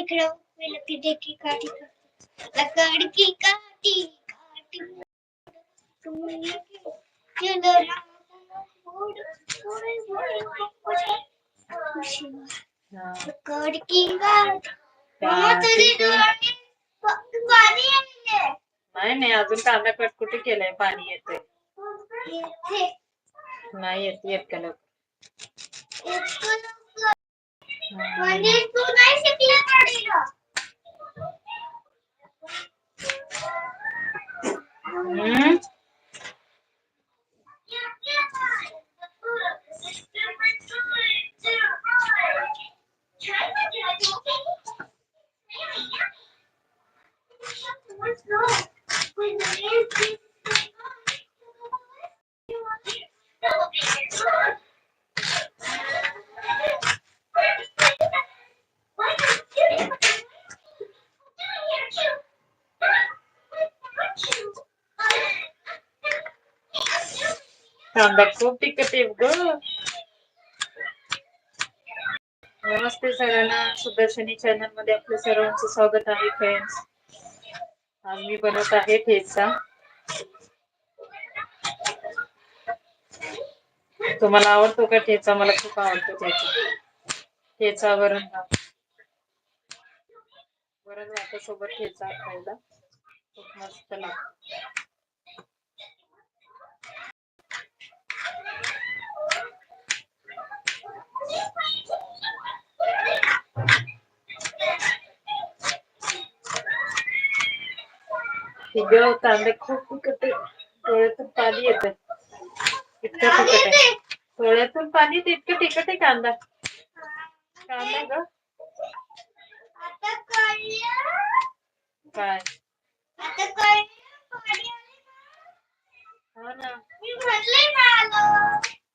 इकडं विलकी देखी काठी लकड की काठी काठी तुम्ही चलो पुढे पुढे पुढे हा. लकड की काठी मम्मा तुझी डोळ्यात प- पाणी आलेलं नाही नाही अजून कांदा कट कुठे केलाय पाणी येते। इथे नाही येत येत का लवकर. इतकं लवकर. हा. म्हणजे तू नाही शिकला गाडीला हम्म. कांदा खूप तिखट ग. नमस्ते सगळ्यांना. सुदर्शनी चॅनलमध्ये आपलं सर्वांचं स्वागत आहे फ्रेंड्स आज मी बनवत आहे ठेचा. तुम्हाला आवडतो का ठेचा? मला खूप आवडतो ठेचा. ठेचा वरण भात वरण सोबत ठेचा खायला. खूप मस्त लागतो. ग कांदे खूप. डोळ्यातून पाणी येत इतकं तिखट आहे डोळ्यातून पाणी येतं, इतकं तिखट आहे कांदा कांदा ग काय. हो ना.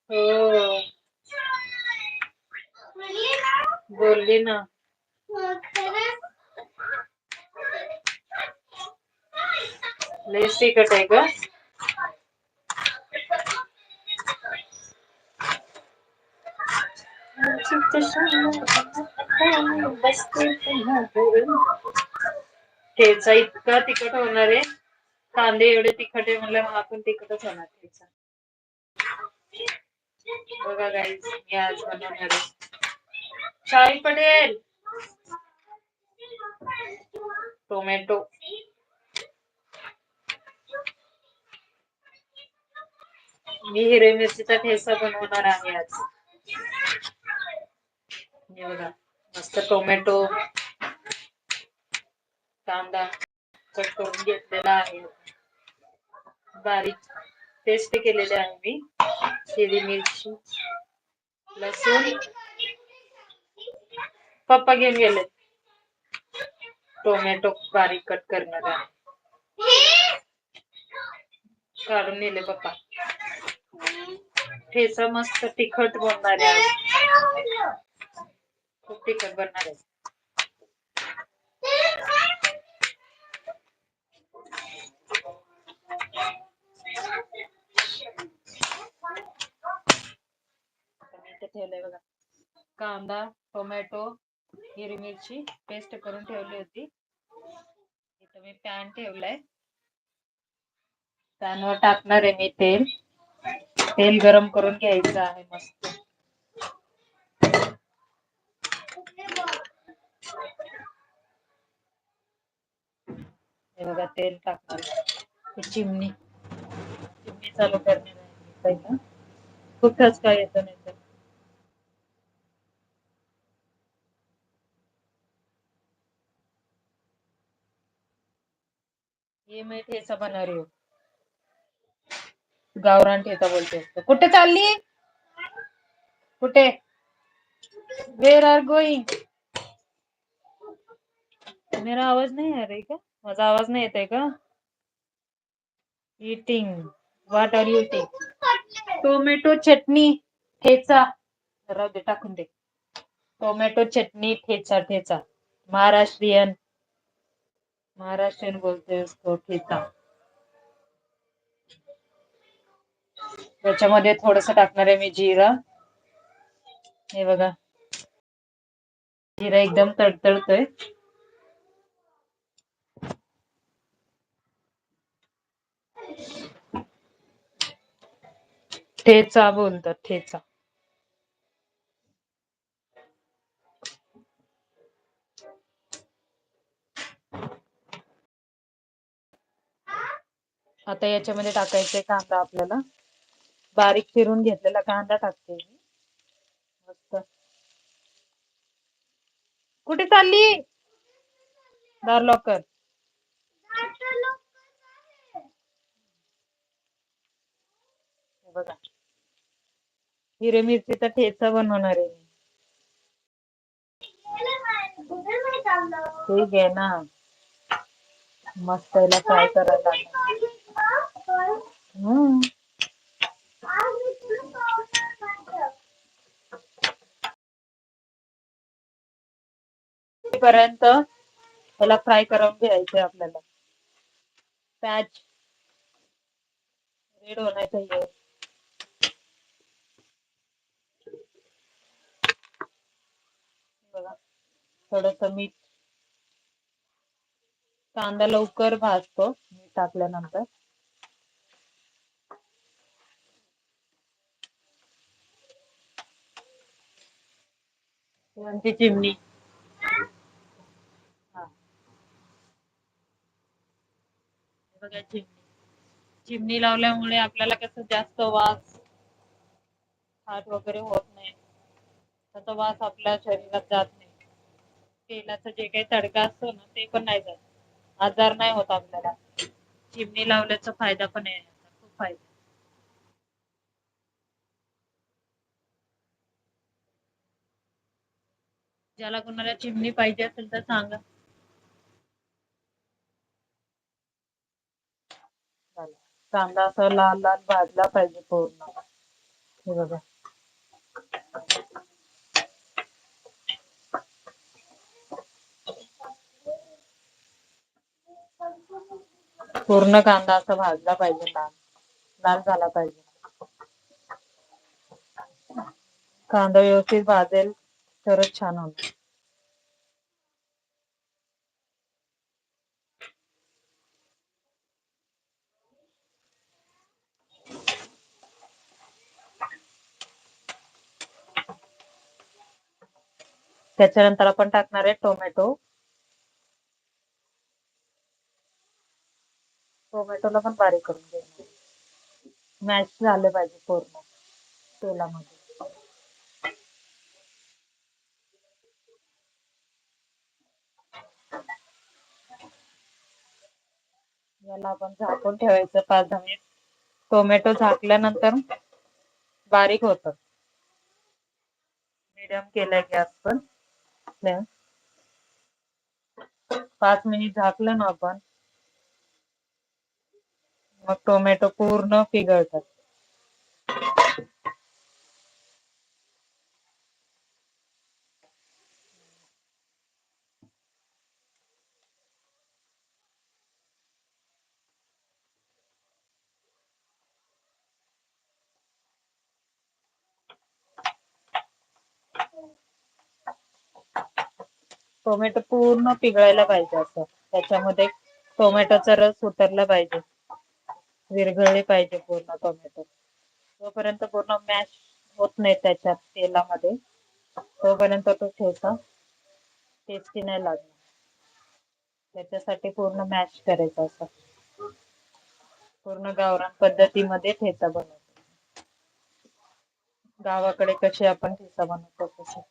हो बोलली ना मग खरंच. लय तिखट आहे का ठेचा इतका तिखट होणार आहे. कांदे एवढे तिखट आहे म्हणलं हा पण तिखटच होणार ठेचा. बघा गाईज मी आज बनवणार आहे. शाही पटेल टोमॅटो. मी हिरवी मिरचीचा ठेचा बनवणार आहे आज. बघा, मस्त टोमॅटो कांदा कट करून घेतलेला आहे. बारीक पेस्ट केलेले आहे मी हिरवी मिरची, लसूण. पप्पा घेऊन गेले. टोमॅटो बारीक कट करणार आहे. काढून नेले पप्पा. ठेचा मस्त तिखट बनणार आहे खूप तिखट बनणार आहे. मी इथे ठेवलंय बघा. कांदा टोमॅटो हिरवी मिरची पेस्ट करून ठेवली होती. इथं मी पॅन ठेवलाय. पॅनवर टाकणार आहे मी तेल. तेल गरम करून घ्यायचं आहे मस्त. बघा, तेल टाकणार. चिमणी. चिमणी चालू मी पहिला. खूप ठसका नाही तर. ये मैं ठेचा बना रही हूँ गावरान ठेचा बोलते कुठे चालली? कुठे? वेर आर गोईंग मेरा आवाज नाही आ रही का? माझा आवाज नाही येत आहे का? Eating what are you eating tomato चटणी ठेचा. राहू दे टाकून दे. टोमॅटो चटणी ठेचा ठेचा. महाराष्ट्रीयन. महाराष्ट्रीयन बोलते उसको ठेचा. त्याच्यामध्ये थोडस टाकणार आहे मी जिरा. हे बघा. जिरा एकदम तडतडतोय. ठेचा बोलतात ठेचा. आता याच्यामध्ये टाकायचंय कांदा आपल्याला. बारीक चिरून घेतलेला कांदा टाकते मी. मस्त. कुठे चालली? दार लॉकर. बघा. हिरे मिरचीचा ठेचा बनवणार आहे ठीक आहे ना. मस्त याला फ्राय करायला हम्म. पर्यंत त्याला फ्राय करून घ्यायचंय आपल्याला. पॅच. रेड होण्याचं हे. बघा. थोडस मीठ. कांदा लवकर भाजतो. मीठ टाकल्यानंतर. चिमणी हा हे बघा चिमणी. चिमणी लावल्यामुळे आपल्याला कसं जास्त वास हात वगैरे होत नाही. त्याचा वास आपल्या शरीरात जात नाही. तेलाचा जे काही तडका असतो ना ते पण नाही जात. आजार नाही होत आपल्याला. चिमणी लावल्याचा फायदा पण आहे. खूप फायदा ज्याला कोणाला चिमणी पाहिजे असेल तर सांगा. कांदा असा लाल लाल भाजला पाहिजे पूर्ण. हे बघा. पूर्ण कांदा असा भाजला पाहिजे लाल. लाल झाला पाहिजे. कांदा व्यवस्थित भाजेल तरच छान होईल. त्याच्यानंतर आपण टाकणार आहे टोमॅटो. टोमॅटोला पण बारीक करून घ्यायचं. मॅश झालं पाहिजे पूर्ण तेलामध्ये. याला आपण झाकून ठेवायचं पाच दहा मिनिट. टोमॅटो झाकल्यानंतर बारीक होत. मिडियम केलाय गॅस पण. फ्लेम. पाच मिनिट झाकलं ना आपण मग टोमॅटो पूर्ण पिघळतात टोमॅटो पूर्ण पिघळायला पाहिजे असं. त्याच्यामध्ये टोमॅटोचा रस उतरला पाहिजे. विरघळले पाहिजे पूर्ण टोमॅटो. तोपर्यंत पूर्ण मॅश होत नाही त्याच्यात तेलामध्ये. तोपर्यंत तो ठेचा टेस्टी नाही लागणार. त्याच्यासाठी पूर्ण मॅश करायचं असं. पूर्ण गावरान पद्धतीमध्ये ठेचा बनवतो. गावाकडे कसे आपण ठेचा बनवतो तसे.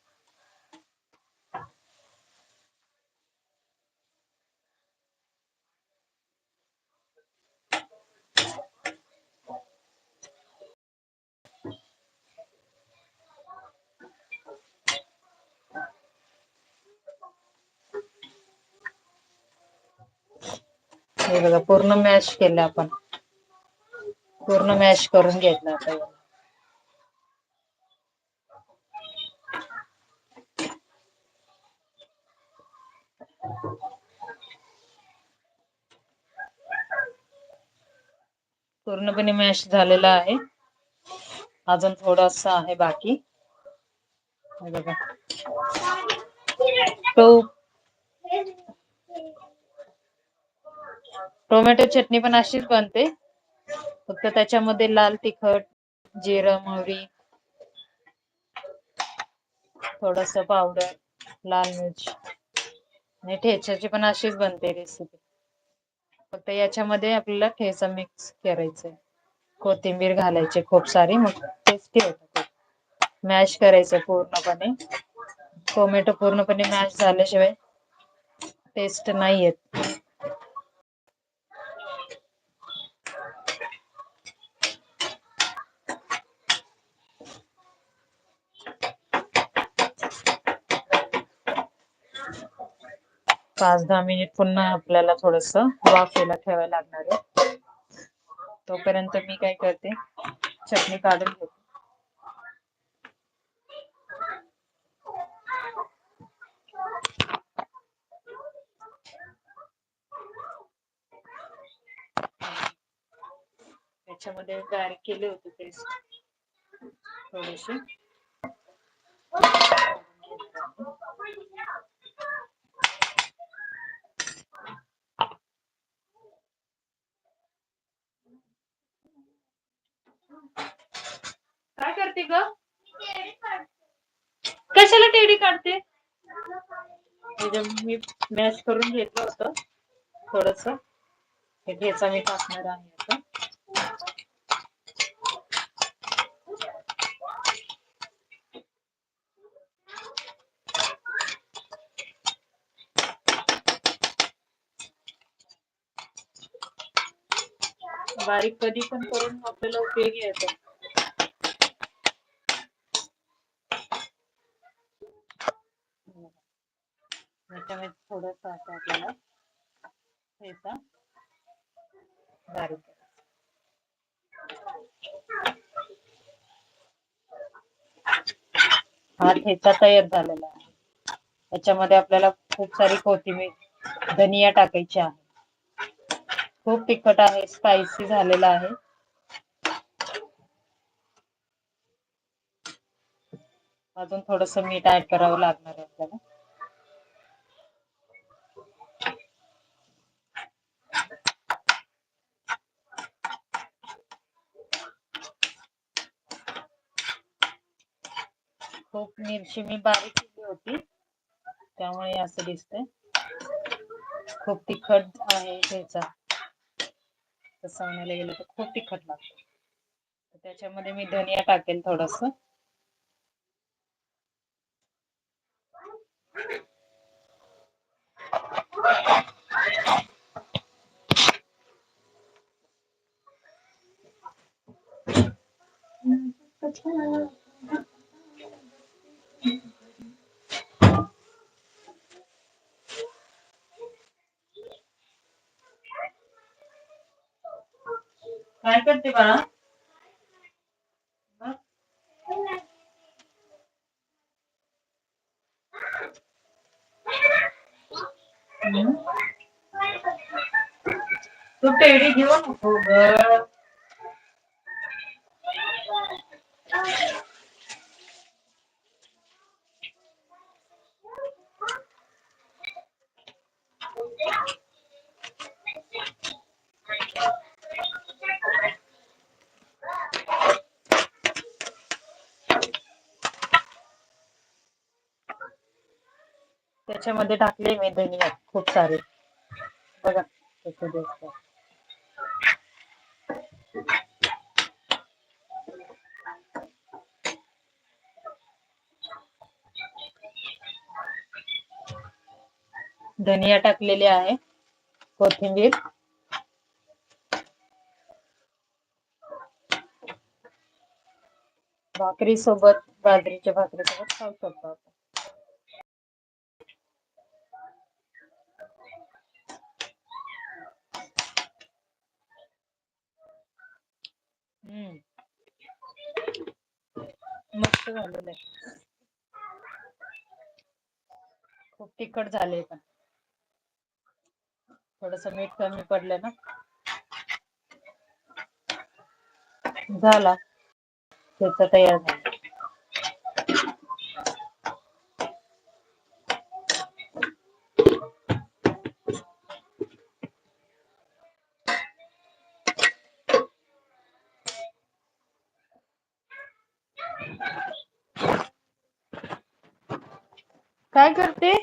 हे बघा, पूर्ण मॅश केलं आपण. पूर्ण मॅश करून घेतलं आता. पूर्णपणे मॅश झालेला आहे. अजून आहे बाकी. बघा. तो टोमॅटो चटणी पण अशीच बनते. फक्त त्याच्यामध्ये लाल तिखट जिरं मोहरी थोडस पावडर लाल मिरची आणि ठेच्याची पण अशीच बनते रेसिपी फक्त याच्यामध्ये आपल्याला ठेचा मिक्स करायचंय. कोथिंबीर घालायची खूप सारी मग टेस्टी होत मॅश करायचं पूर्णपणे. टोमॅटो पूर्णपणे मॅश झाल्याशिवाय टेस्ट नाही येत पाच दहा मिनिट पुन्हा आपल्याला थोडस वाफेला ठेवायला लागणार आहे. तोपर्यंत मी काय करते चटणी काढून घेते. त्याच्यामध्ये तयार केले होते पेस्ट थोडीशी काय करते ग कशाला टेडी काढते म्हणजे मी मॅश करून घेतलं होतं. थोडस. हे ठेचा मी टाकणार आहे आता. बारीक कधी पण करून आपल्याला उपयोगी येतो. त्याच्यामध्ये थोडस असं आपल्याला ठेचा बारीक. हा ठेचा तयार झालेला आहे. त्याच्यामध्ये आपल्याला खूप सारी कोथिंबीर धनिया टाकायची आहे. खूप तिखट आहे स्पायसी झालेला आहे. अजून थोडस मीठ ऍड करावं लागणार आहे आपल्याला. खूप मिरची मी बारीक केली होती. त्यामुळे असं दिसतंय. खूप तिखट आहे ह्याचा. तसं म्हणायला गेलं तर खूप तिखट लागतं. त्याच्यामध्ये मी धनिया टाकेल थोडस. काय बाळा तू टेडी घेऊ नको ग त्याच्यामध्ये टाकले मी धनिया खूप सारे. बघा कसे दिसतात धनिया टाकलेले आहे कोथिंबीर. भाकरी सोबत बाजरीच्या भाकरी सोबत खाऊ शकतो आपण हम्म. मस्त झालेलं आहे खूप तिखट झाले पण. थोडस मीठ कमी पडलं ना. झाला. त्याचा तयार झाला. काय करते.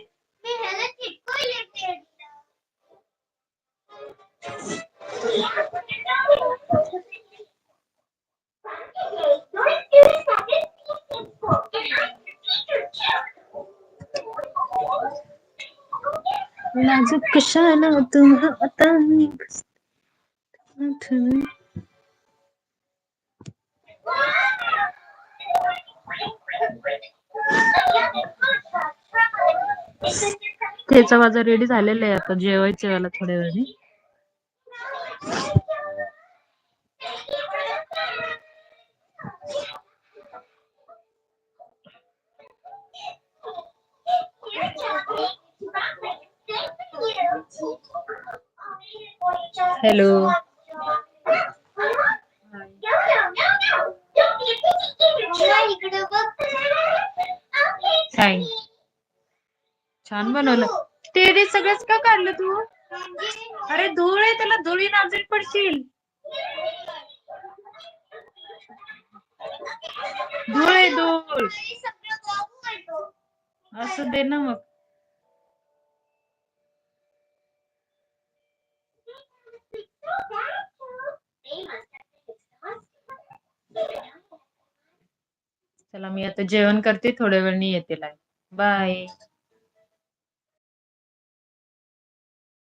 नाजूक कशाला तुम आता त्याचा माझा रेडी झालेला आहे आता जेवायचे मला थोड्या वेळाने. हॅलो थँक्यू छान बनवलं. ते रे सगळंच का काढलं तू? अरे धूळ आहे त्याला धुळी नाजरी पडशील. धूळ आहे धूळ. असं दे ना मग. चला मी आता जेवण करते थोड्या वेळाने येते लाईव्ह बाय